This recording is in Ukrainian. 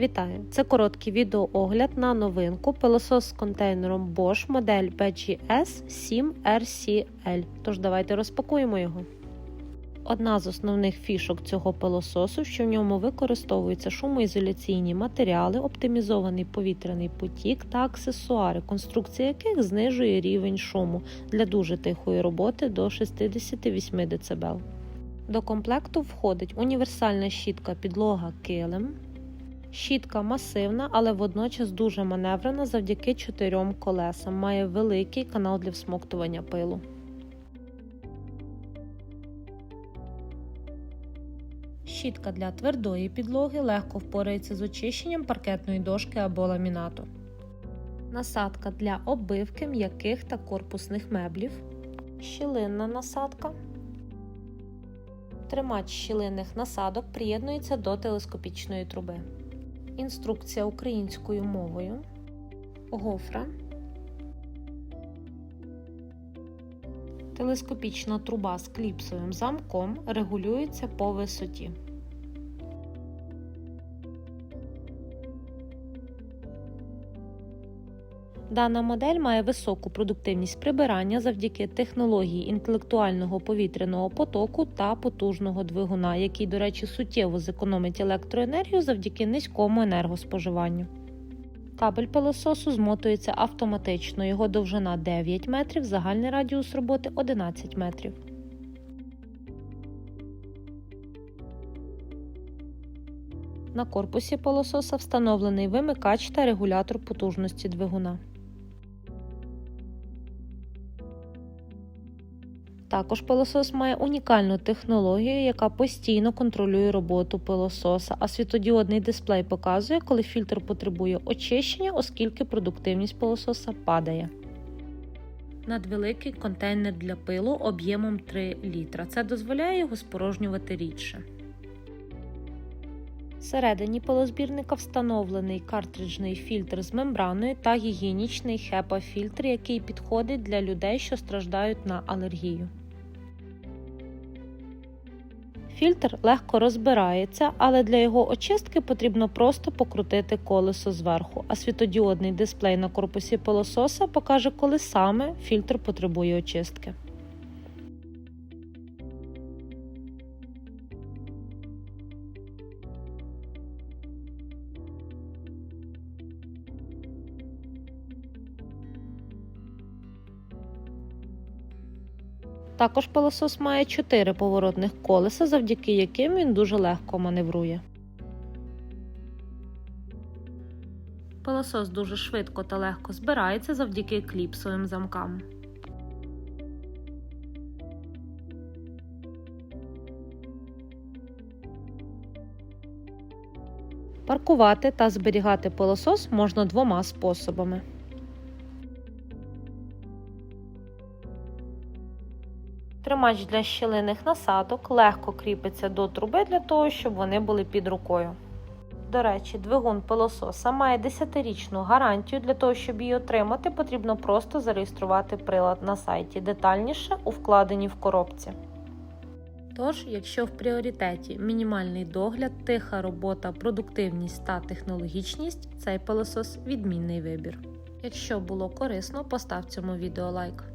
Вітаю! Це короткий відеоогляд на новинку пилосос з контейнером Bosch модель BGS 7RCL. Тож давайте розпакуємо його. Одна з основних фішок цього пилососу, що в ньому використовуються шумоізоляційні матеріали, оптимізований повітряний потік та аксесуари, конструкція яких знижує рівень шуму для дуже тихої роботи до 68 дБ. До комплекту входить універсальна щітка підлога килим. Щітка масивна, але водночас дуже маневрена завдяки чотирьом колесам. Має великий канал для всмоктування пилу. Щітка для твердої підлоги легко впорається з очищенням паркетної дошки або ламінату. Насадка для оббивки м'яких та корпусних меблів. Щілинна насадка. Тримач щілинних насадок приєднується до телескопічної труби. Інструкція українською мовою. Гофра. Телескопічна труба з кліпсовим замком регулюється по висоті. Дана модель має високу продуктивність прибирання завдяки технології інтелектуального повітряного потоку та потужного двигуна, який, до речі, суттєво зекономить електроенергію завдяки низькому енергоспоживанню. Кабель пилососу змотується автоматично, його довжина 9 метрів, загальний радіус роботи 11 метрів. На корпусі пилососа встановлений вимикач та регулятор потужності двигуна. Також пилосос має унікальну технологію, яка постійно контролює роботу пилососа, а світодіодний дисплей показує, коли фільтр потребує очищення, оскільки продуктивність пилососа падає. Надвеликий контейнер для пилу об'ємом 3 літра. Це дозволяє його спорожнювати рідше. Всередині пилозбірника встановлений картриджний фільтр з мембраною та гігієнічний HEPA-фільтр, який підходить для людей, що страждають на алергію. Фільтр легко розбирається, але для його очистки потрібно просто покрутити колесо зверху, а світодіодний дисплей на корпусі пилососа покаже, коли саме фільтр потребує очистки. Також пилосос має 4 поворотних колеса, завдяки яким він дуже легко маневрує. Пилосос дуже швидко та легко збирається завдяки кліпсовим замкам. Паркувати та зберігати пилосос можна двома способами. Тримач для щілинних насадок легко кріпиться до труби для того, щоб вони були під рукою. До речі, двигун пилососа має 10-річну гарантію. Для того, щоб її отримати, потрібно просто зареєструвати прилад на сайті, детальніше у вкладенні в коробці. Тож, якщо в пріоритеті мінімальний догляд, тиха робота, продуктивність та технологічність, цей пилосос відмінний вибір. Якщо було корисно, постав цьому відео лайк.